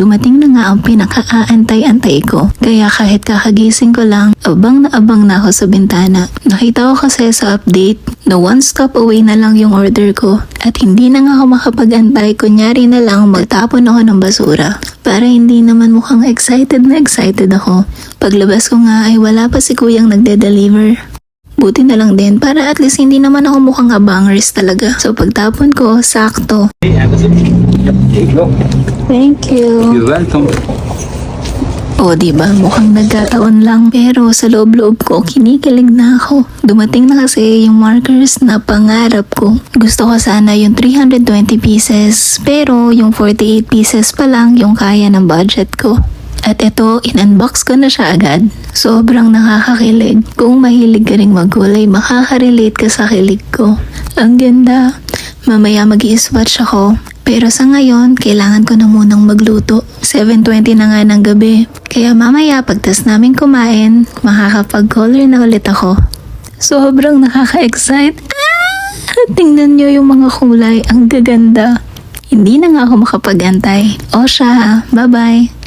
dumating na nga ang pinaka-aantay-antay ko. Kaya kahit kakagising ko lang, abang na abang na ako sa bintana. Nakita ko kasi sa update na one stop away na lang yung order ko. At hindi na nga ako makapag-antay, kunyari na lang magtapon ako ng basura. Para hindi naman mukhang excited na excited ako. Paglabas ko nga ay wala pa si kuyang nagde-deliver. Buti na lang din para at least hindi naman ako mukhang abangers talaga. So pagtapon ko, sakto. Go. Thank you. You're welcome. O di ba mukhang nagkataon lang pero sa loob-loob ko kinikilig na ako. Dumating na kasi yung markers na pangarap ko. Gusto ko sana yung 320 pieces pero yung 48 pieces pa lang yung kaya ng budget ko. At ito, in-unbox ko na siya agad. Sobrang nakakakilig. Kung mahilig ka ring magkulay, makaka-relate ka sa kilig ko. Ang ganda. Mamaya mag swatch ako. Pero sa ngayon, kailangan ko na munang magluto. 7.20 na nga ng gabi. Kaya mamaya pagtas namin kumain, makakapag-color na ulit ako. Sobrang nakaka-excite. Ah! Tingnan nyo yung mga kulay. Ang gaganda. Hindi na nga ako makapag-antay. O siya, bye-bye.